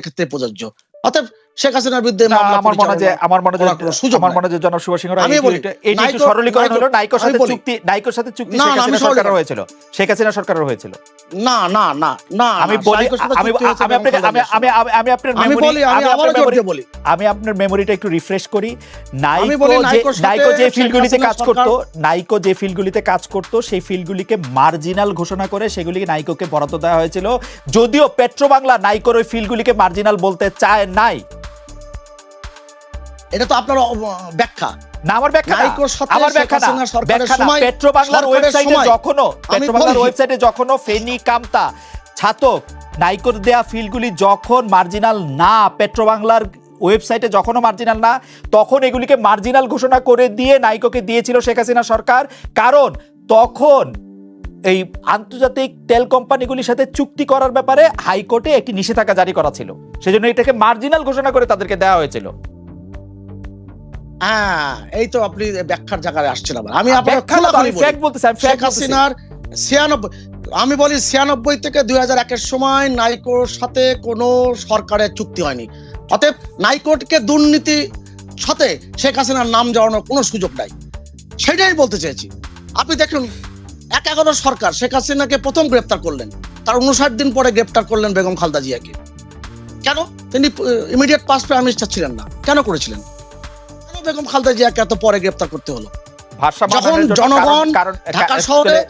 ক্ষেত্রে প্রযোজ্য অতএব শেখ হাসিনার বিরুদ্ধে আমার মনে যে আমার মনে সুযোগ আমার মনে যে জনাব সুভাষ সিংহ আমি বলি, এটা একটু সরলীকরণ হলো নাইকোর সাথে চুক্তি নাইকোর সাথে চুক্তি শেখ হাসিনা সরকারের হয়েছিল। শেখ হাসিনা সরকারের হয়েছিল। না না না না আমি বলি আমি আমি আপনাকে আমি আমি আমি- আপনার। আমি বলি আমি আবারও জোর বলি। আমি আপনার মেমোরিটা একটু রিফ্রেশ করি। নাইকো যে নাইকো যে ফিল্ডগুলিতে কাজ করত নাইকো যে ফিল্ডগুলিতে কাজ করত সেই ফিল্ডগুলিকে মার্জিনাল ঘোষণা করে সেগুলিকে নাইকোকে বরাদ্দ দেওয়া হয়েছিল। যদিও পেট্রো বাংলা নাইকোর ওই ফিল্ডগুলিকে মার্জিনাল বলতে চায় নাই। এটা তো আপনার ব্যাখ্যা। না আমার ব্যাখ্যা আমার ব্যাখ্যা না। ব্যাখ্যা না। পেট্রো বাংলার ওয়েবসাইটে সময়- যখনও পেট্রো বাংলার ওয়েবসাইটে যখনও ফেনী কামতা ছাতক নাইকোর দেয়া ফিল্ডগুলি যখন মার্জিনাল না পেট্রো বাংলার ওয়েবসাইটে যখনও মার্জিনাল না তখন এগুলিকে মার্জিনাল ঘোষণা করে দিয়ে নাইকোকে দিয়েছিল শেখ হাসিনা সরকার। কারণ তখন এই আন্তর্জাতিক তেল কোম্পানিগুলির সাথে চুক্তি করার ব্যাপারে হাইকোর্টে একটি নিষেধাজ্ঞা জারি করা ছিল। সেজন্য এটাকে মার্জিনাল ঘোষণা করে তাদেরকে দেওয়া হয়েছিল। হ্যাঁ এই তো আপনি ব্যাখ্যার জায়গায় আসছেন আবার। আমি শেখ হাসিনার ছিয়ানব্বই আমি বলি ছিয়ানব্বই থেকে দুই হাজার একের সময় নাইকোর সাথে কোনো সরকারের চুক্তি হয়নি। অতএব নাইকোটকে দুর্নীতি সাথে শেখ হাসিনার নাম জড়ানোর কোনো সুযোগ নাই। সেটাই বলতে চেয়েছি। আপনি দেখুন এক এগারো সরকার, শেখ হাসিনাকে প্রথম গ্রেপ্তার করলেন। তার উনষাট দিন পরে গ্রেপ্তার করলেন বেগম খালদা জিয়াকে। কেন? তিনি ইমিডিয়েট পাস প্রাইম মিনিস্টার ছিলেন না। কেন করেছিলেন? কেন বেগম খালদা জিয়াকে এত পরে গ্রেপ্তার করতে হলো? যখন জনগণ ঢাকা শহরে-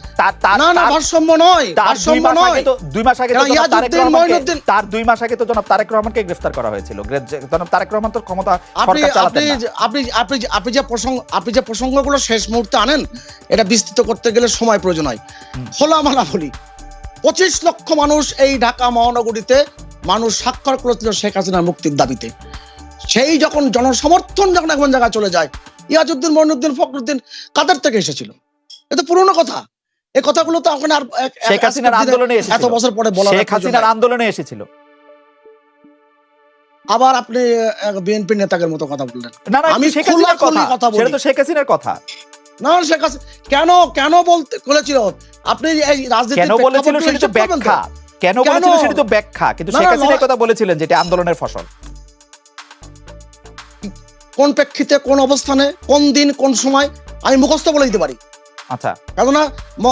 না না ভারসাম্য নয় ভারসাম্য নয়। দুই মাস আগে তার দুই মাস আগে তো জনাব তারেক রহমানকে গ্রেফতার করা হয়েছিল। জনাব তারেক রহমান তো ক্ষমতা আপনি আপনি আপনি আপনি আপনি যে প্রসঙ্গ আপনি যে প্রসঙ্গগুলো শেষ মুহূর্তে আনেন এটা বিস্তৃত করতে গেলে সময় প্রয়োজন হয়। খোলামালা বলি পঁচিশ লক্ষ মানুষ এই ঢাকা মহানগরীতে মানুষ স্বাক্ষর করেছিল শেখ হাসিনার মুক্তির দাবিতে। সেই যখন জনসমর্থন যখন এমন জায়গায় চলে যায় ইয়াজউদ্দিন মইনুদ্দিন ফখরুদ্দিন কাদের থেকে এসেছিল? এটা পুরনো কথা। এই কথাগুলো তো এখন আর শেখ হাসিনার আন্দোলনে এত বছর পরে বলা শেখ হাসিনার আন্দোলনে এসেছিল। আবার আপনি বিএনপি নেতাদের মতো কথা বললেন। না না আমি শেখ হাসিনার কথা। সেটা তো শেখ হাসিনার কথা। না শেখ হাসিনা কেন কেন বলতে বলেছিল? আপনি এই রাজনীতি কেন বলেছিল সেটা তো ব্যাখ্যা। কেন? বলেছিল সেটা তো ব্যাখ্যা। কিন্তু শেখ না, হাসিনা কথা বলেছিলেন যেটা আন্দোলনের ফসল। কোন প্রেক্ষিতে কোন অবস্থানে কোন দিন কোন সময় আমি মুখস্থ বলে দিতে পারি। আচ্ছা। কেননা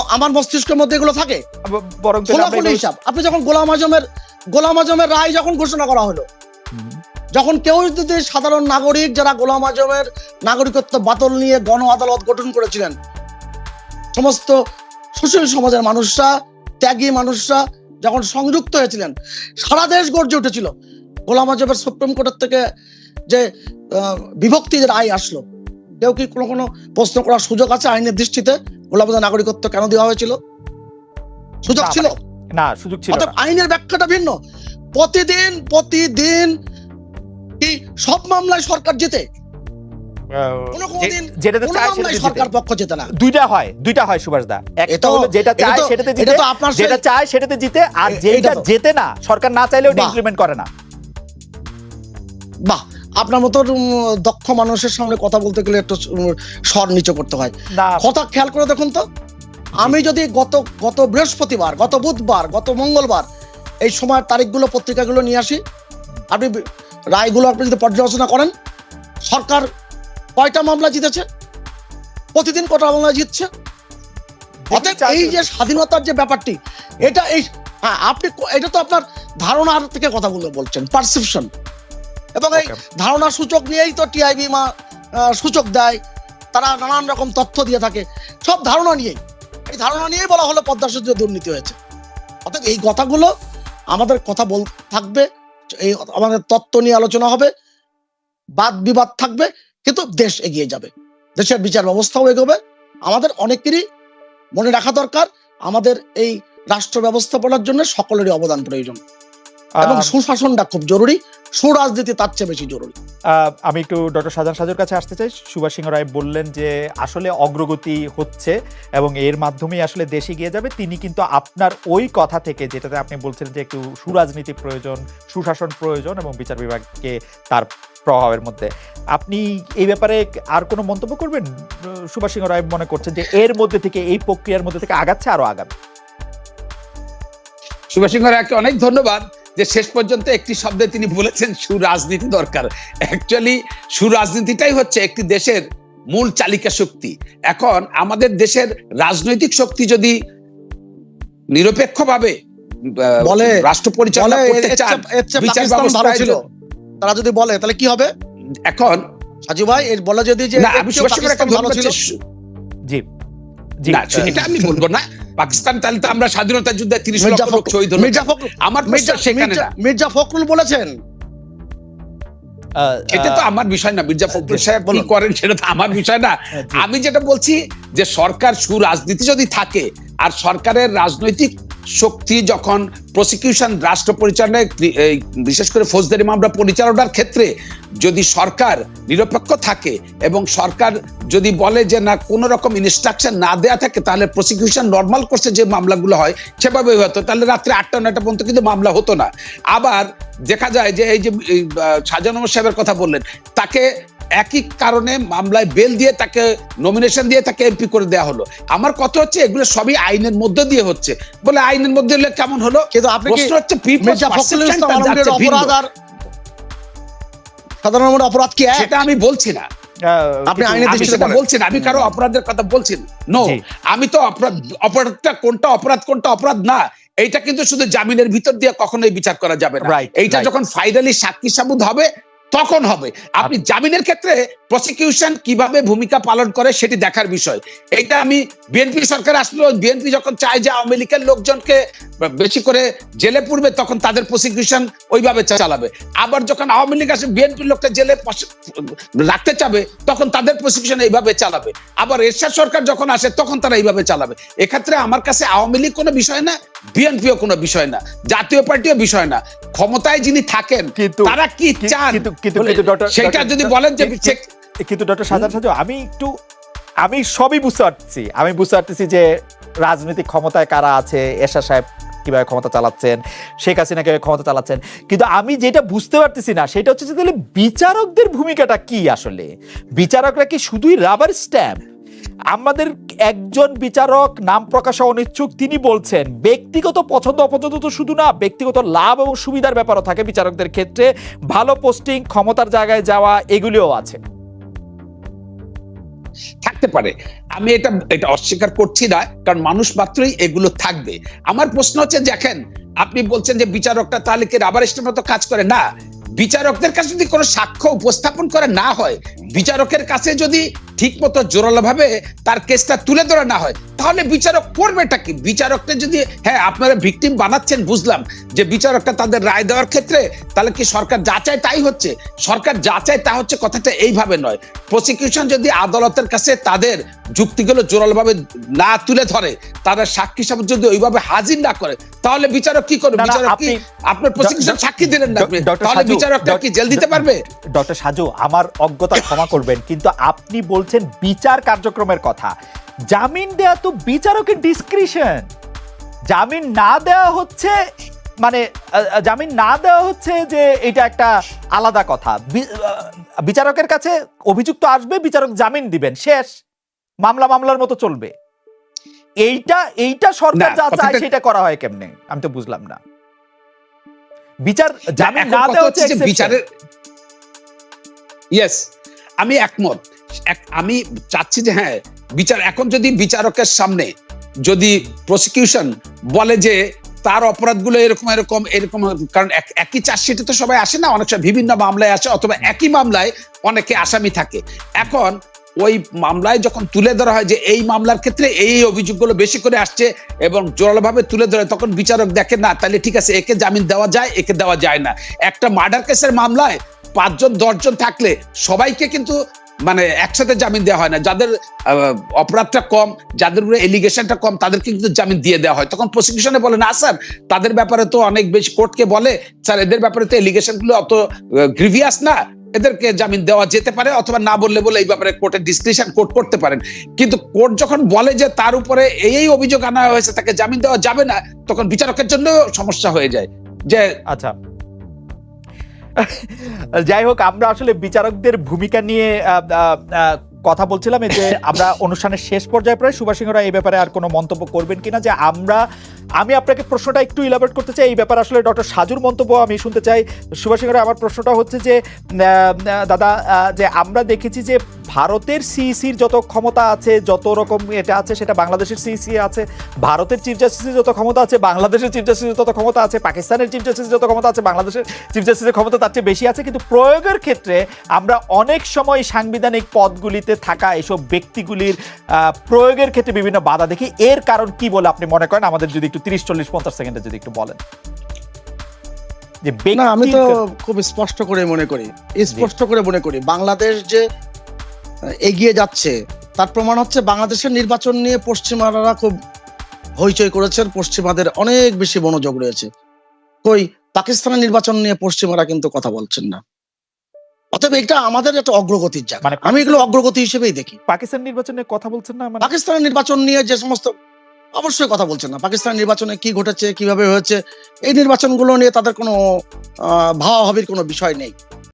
আমার মস্তিষ্কের মধ্যে এগুলো থাকে। হিসাব। আপনি যখন গোলাম আজমের গোলাম আজমের রায় যখন ঘোষণা করা হলো যখন কেউ যদি সাধারণ নাগরিক যারা গোলাম আজমের নাগরিকত্ব বাতিল নিয়ে গণ আদালত গঠন করেছিলেন সমস্ত সুশীল সমাজের মানুষরা ত্যাগী মানুষরা যখন সংযুক্ত হয়েছিলেন সারা দেশ গর্জে উঠেছিল। গোলাম আজমের সুপ্রিম কোর্টের থেকে যে বিভক্তির রায় আসলো। কেউ কি কোনো কোনো প্রশ্ন করার সুযোগ আছে আইনের দৃষ্টিতে? গোলাম নাগরিকত্ব কেন দেওয়া হয়েছিল? সুযোগ ছিল? না সুযোগ ছিল আইনের ব্যাখ্যাটা ভিন্ন। প্রতিদিন প্রতিদিন কি সব মামলায় সরকার জেতে? যেটাতে চায় সেটাতে। সরকার পক্ষ জেতে না। দুইটা হয় দুইটা হয় সুভাষ দা। একটা হলো যেটা চায় সেটাতে জিতে যেটা চায় সেটাতে জিতে আর যেটা এইটা তো- জেতে না সরকার না চাইলেও। ইমপ্লিমেন্ট করে না। বাহ। আপনার মতো দক্ষ মানুষের সামনে কথা বলতে গেলে একটু স্বর নিচে করতে হয়। কথা খেয়াল করে দেখুন তো আমি যদি গত গত বৃহস্পতিবার গত বুধবার গত মঙ্গলবার এই সময়ের তারিখগুলো পত্রিকাগুলো নিয়ে আসি আপনি রায়গুলো আপনি যদি পর্যালোচনা করেন সরকার কয়টা মামলা জিতেছে? প্রতিদিন কটা মামলা জিতছে? অতএব এই যে স্বাধীনতার যে ব্যাপারটি এটা এই হ্যাঁ আপনি এটা তো আপনার ধারণার থেকে কথাগুলো বলছেন পারসেপশন। এবং এই ধারণা সূচক নিয়েই তো টিআইবি মা সূচক দেয়। তারা নানান রকম তথ্য দিয়ে থাকে। সব ধারণা নিয়েই। এই ধারণা নিয়েই বলা হলো পদ্মা সেতুতে দুর্নীতি হয়েছে। অর্থাৎ এই কথাগুলো আমাদের কথা বল থাকবে। এই আমাদের তত্ত্ব নিয়ে আলোচনা হবে। বাদ বিবাদ থাকবে। কিন্তু দেশ এগিয়ে যাবে। দেশের বিচার ব্যবস্থাও এগোবে। আমাদের অনেকেরই মনে রাখা দরকার। আমাদের এই রাষ্ট্র ব্যবস্থাপনার জন্য সকলেরই অবদান প্রয়োজন। এবং সুশাসনটা খুব জরুরি। সুরাজনীতি তার চেয়ে বেশি জরুরি। আহ, আমি একটু ডক্টর সাজান সাজুর কাছে আসতে চাই। সুভাষ সিংহ রায় বললেন যে আসলে অগ্রগতি হচ্ছে এবং এর মাধ্যমেই আসলে দেশ এগিয়ে যাবে। তিনি কিন্তু আপনার ওই কথা থেকে যেটাতে আপনি বলছেন যে একটু সুরাজনীতি প্রয়োজন সুশাসন প্রয়োজন এবং বিচার বিভাগকে তার প্রভাবের মধ্যে। আপনি এই ব্যাপারে আর কোনো মন্তব্য করবেন? সুভাষ সিংহ রায় মনে করছেন যে এর মধ্যে থেকে এই প্রক্রিয়ার মধ্যে থেকে আগাচ্ছে আরও আগাবে। সুভাষ সিংহ রায়কে অনেক ধন্যবাদ। যে শেষ পর্যন্ত একটি শব্দে তিনি বলেছেন সুরাজনীতি দরকার। অ্যাকচুয়ালি সুরাজনীতিটাই হচ্ছে একটি দেশের মূল চালিকা শক্তি। এখন আমাদের দেশের রাজনৈতিক শক্তি যদি নিরপেক্ষভাবে বলে রাষ্ট্র পরিচালনা করতে চান বিচার ব্যবস্থায় ছিল। তারা যদি বলে তাহলে কি হবে? এখন সাজু ভাই এর বলে যদি যে না আমি জি জি। না এটা আমি বলব না। পাকিস্তান তাহলে তো আমরা স্বাধীনতা যুদ্ধে তিরিশ মির্জা লক্ষ লোক শহীদ হলো। মির্জা ফখরুল আমার মির্জা সেখানে মির্জা- ফখরুল বলেছেন? এটা তো আমার বিষয় না। মির্জা ফখরুল সাহেব কি করেন সেটা তো আমার বিষয় না। আমি যেটা বলছি যে সরকার সুরাজনীতি যদি থাকে আর সরকারের রাজনৈতিক শক্তি যখন প্রসিকিউশন রাষ্ট্র পরিচালনায় বিশেষ করে ফৌজদারি মামলা পরিচালনার ক্ষেত্রে যদি সরকার নিরপেক্ষ থাকে এবং সরকার যদি বলে যে না কোনো রকম ইনস্ট্রাকশন না দেয়া থাকে তাহলে প্রসিকিউশন নর্মাল কোর্সে যে মামলাগুলো হয় সেভাবেই হতো। তাহলে রাত্রে আটটা নয়টা পর্যন্ত কিন্তু মামলা হতো না। আবার দেখা যায় যে এই যে আহ, সাহেবের কথা বললেন তাকে একই কারণে মামলায় বেল দিয়ে তাকে নমিনেশন দিয়ে তাকে এমপি করে দেওয়া হলো। আমার কথা হচ্ছে এগুলো সবই আইনের মধ্যে দিয়ে হচ্ছে। বলে আইনের মধ্যে হলে কেমন হলো? কিন্তু আপনি প্রশ্ন হচ্ছে সাধারণ অপরাধ কি সেটা আমি বলছি না। আপনি আইনের আমি দৃষ্টিতে সেটা বলেন। বলছি না আমি কারও অপরাধের কথা বলছি নো। আমি তো অপরাধ অপরাধটা কোনটা অপরাধ কোনটা অপরাধ না এইটা কিন্তু শুধু জামিনের ভিতর দিয়ে কখনোই বিচার করা যাবে না। এইটা যখন ফাইনালি সাক্ষী সাবুত হবে তখন হবে। আপনি জামিনের ক্ষেত্রে প্রসিকিউশন কীভাবে ভূমিকা পালন করে সেটি দেখার বিষয়। এটা আমি বিএনপি সরকার আসলো বিএনপি যখন চায় যে আওয়ামী লীগের লোকজনকে বেশি করে জেলে পড়বে তখন তাদের প্রসিকিউশন ওইভাবে চালাবে। আবার যখন আওয়ামী লীগ আসে বিএনপির লোকটা জেলে রাখতে চাবে তখন তাদের প্রসিকিউশন এইভাবে চালাবে। আবার এরশাদ সরকার যখন আসে তখন তারা এইভাবে চালাবে। এক্ষেত্রে আমার কাছে আওয়ামী লীগ কোনো বিষয় না বিএনপিও কোনো বিষয় না জাতীয় পার্টিও বিষয় না। ক্ষমতায় যিনি থাকেন কিন্তু তারা কি চান? সেটা যদি বলেন যে কিন্তু ডক্টর সাজান সাজু আমি একটু আমি সবই বুঝতে পারছি। আমি বুঝতে পারতেছি যে রাজনৈতিক ক্ষমতায় কারা আছে এরশাদ সাহেব কীভাবে ক্ষমতা চালাচ্ছেন শেখ হাসিনা কীভাবে ক্ষমতা চালাচ্ছেন। কিন্তু আমি যেটা বুঝতে পারতেছি না সেটা হচ্ছে যে তাহলে বিচারকদের ভূমিকাটা কি আসলে? বিচারকরা কি শুধুই রাবার স্ট্যাম্প আমাদের একজন বিচারক নাম প্রকাশে অনিচ্ছুক তিনি বলছেন, ব্যক্তিগত পছন্দ অপছন্দ তো শুধু না, ব্যক্তিগত লাভ এবং সুবিধার ব্যাপারও থাকে বিচারকদের ক্ষেত্রে। ভালো পোস্টিং, ক্ষমতার জায়গায় যাওয়া, এগুলিও আছে। থাকতে পারে। আমি এটা এটা অস্বীকার করছি না, কারণ মানুষ মাত্রই এগুলো থাকবে। আমার প্রশ্ন হচ্ছে, দেখেন, আপনি বলছেন যে বিচারকটা তাহলে কি রাবার স্টের মতো কাজ করে? না, বিচারকদের কাছে যদি কোনো সাক্ষ্য উপস্থাপন করা না হয়, বিচারকের কাছে যদি ঠিক মতো জোরালো ভাবে তার কেসটা তুলে ধরা না হয় তাহলে বিচারক করবেটা কি? বিচারকটা যদি হ্যাঁ আপনারা ভিকটিম বানাচ্ছেন বুঝলাম যে বিচারকটা তাদের রায় দেওয়ার ক্ষেত্রে তাহলে কি সরকার যা চায় তাই হচ্ছে? সরকার যা চায় তা হচ্ছে কথাটা এইভাবে নয়। প্রসিকিউশন যদি আদালতের কাছে তাদের যুক্তিগুলো জোরালোভাবে না তুলে ধরে তারা সাক্ষী হিসাবে যদি ওইভাবে হাজির না করে তাহলে বিচারক কি করবে? বিচারক কি আপনার প্রসিকিউশন সাক্ষী দিলেন না তাহলে বিচারকটা কি জেল দিতে পারবে? ডক্টর সাজু আমার অজ্ঞতা ক্ষমা করবেন কিন্তু আপনি বলছেন বিচার কার্যক্রমের কথা। জামিন দেয়া তো বিচারকের ডিসক্রিশন জামিন না দেওয়া হচ্ছে মানে জামিন না দেওয়া হচ্ছে যে এটা একটা আলাদা কথা। বিচারকের কাছে অভিযুক্ত আসবে বিচারক জামিন দিবেন শেষ। মামলা মামলার মতো চলবে। এইটা এইটা সরকার যা চায় সেটা করা হয় কেমনে? আমি তো বুঝলাম না। বিচার জামিন না দেওয়া হচ্ছে। বিচারের ইয়েস আমি একমত। এক- আমি চাচ্ছি যে হ্যাঁ বিচার, এখন যদি বিচারকের সামনে যদি প্রসিকিউশন বলে যে তার অপরাধগুলো এরকম এরকম এরকম, কারণ একই চার্জশিটে তো সবাই আসে না, অনেক সময় বিভিন্ন মামলায় আসে, অথবা একই মামলায় অনেকে আসামি থাকে। এখন ওই মামলায় যখন তুলে ধরা হয় যে এই মামলার ক্ষেত্রে এই অভিযোগগুলো বেশি করে আসছে এবং জোরালোভাবে তুলে ধরে, তখন বিচারক দেখে, না, তাহলে ঠিক আছে, একে জামিন দেওয়া যায়, একে দেওয়া যায় না। একটা মার্ডার কেসের মামলায় পাঁচজন, দশজন থাকলে সবাইকে কিন্তু মানে একসাথে জামিন দেওয়া হয় না। যাদের অপরাধটা কম, যাদের উপরে এলিগেশনটা কম, তাদেরকে কিন্তু জামিন দিয়ে দেওয়া হয়। তখন প্রসিকিউশনে বলে, না, স্যার, তাদের ব্যাপারে তো অনেক বেশি কোর্টকে বলে, স্যার, এদের ব্যাপারে তো এলিগেশনগুলো অত গ্রিভিয়াস না। এদেরকে জামিন দেওয়া যেতে পারে, অথবা না বললে বলে এই ব্যাপারে কোর্টের ডিসক্রিপশন কোর্ট করতে পারেন। কিন্তু কোর্ট যখন বলে যে তার উপরে এই এই অভিযোগ আনা হয়েছে, তাকে জামিন দেওয়া যাবে না, তখন বিচারকের জন্য সমস্যা হয়ে যায়। যে আচ্ছা যাই হোক, আমরা আসলে বিচারকদের ভূমিকা নিয়ে কথা বলছিলাম যে আমরা অনুষ্ঠানের শেষ পর্যায়ে প্রায় সুভাষ সিংহরা এই ব্যাপারে আর কোনো মন্তব্য করবেন কিনা যে আমরা আমি আপনাকে প্রশ্নটা একটু ইলাবোরেট করতে চাই, এই ব্যাপার আসলে ডক্টর সাজুর মন্তব্য আমি শুনতে চাই। সুভাষিংহ আমার প্রশ্নটা হচ্ছে যে দাদা যে আমরা দেখেছি যে ভারতের সিইসির যত ক্ষমতা আছে, যত রকম এটা আছে, সেটা বাংলাদেশের সিইসি আছে, ভারতের চিফ জাস্টিসের যত ক্ষমতা আছে, বাংলাদেশের চিফ জাস্টিসের তত ক্ষমতা আছে, পাকিস্তানের চিফ জাস্টিসের যত ক্ষমতা আছে, বাংলাদেশের চিফ জাস্টিসের ক্ষমতা তার চেয়ে বেশি আছে। কিন্তু প্রয়োগের ক্ষেত্রে আমরা অনেক সময় সাংবিধানিক পদগুলিতে থাকা এসব ব্যক্তিগুলির প্রয়োগের ক্ষেত্রে বিভিন্ন বাধা দেখি। এর কারণ কি বলে আপনি মনে করেন? আমাদের যদি একটু তিরিশ চল্লিশ পঞ্চাশ সেকেন্ডে যদি একটু বলেন। যে না আমি তো খুব স্পষ্ট করে মনে করি। স্পষ্ট করে মনে করি বাংলাদেশ যে এগিয়ে যাচ্ছে তার প্রমাণ হচ্ছে বাংলাদেশের নির্বাচন নিয়ে পশ্চিমারা খুব হইচই করেছেন পশ্চিমাদের অনেক বেশি মনোযোগ রয়েছে। কই পাকিস্তানের নির্বাচন নিয়ে পশ্চিমারা কিন্তু কথা বলছেন না। অতএব এটা আমাদের একটা অগ্রগতির জায়গা। মানে আমি এগুলো অগ্রগতি হিসেবেই দেখি। পাকিস্তান নির্বাচনে কথা বলছেন না মানে পাকিস্তানের নির্বাচন নিয়ে যে সমস্ত অবশ্যই কথা বলছেন না। পাকিস্তান নির্বাচনে কি ঘটেছে, কীভাবে হয়েছে, এই নির্বাচনগুলো নিয়ে তাদের কোনো ভাবাভাবির কোনো বিষয় নেই।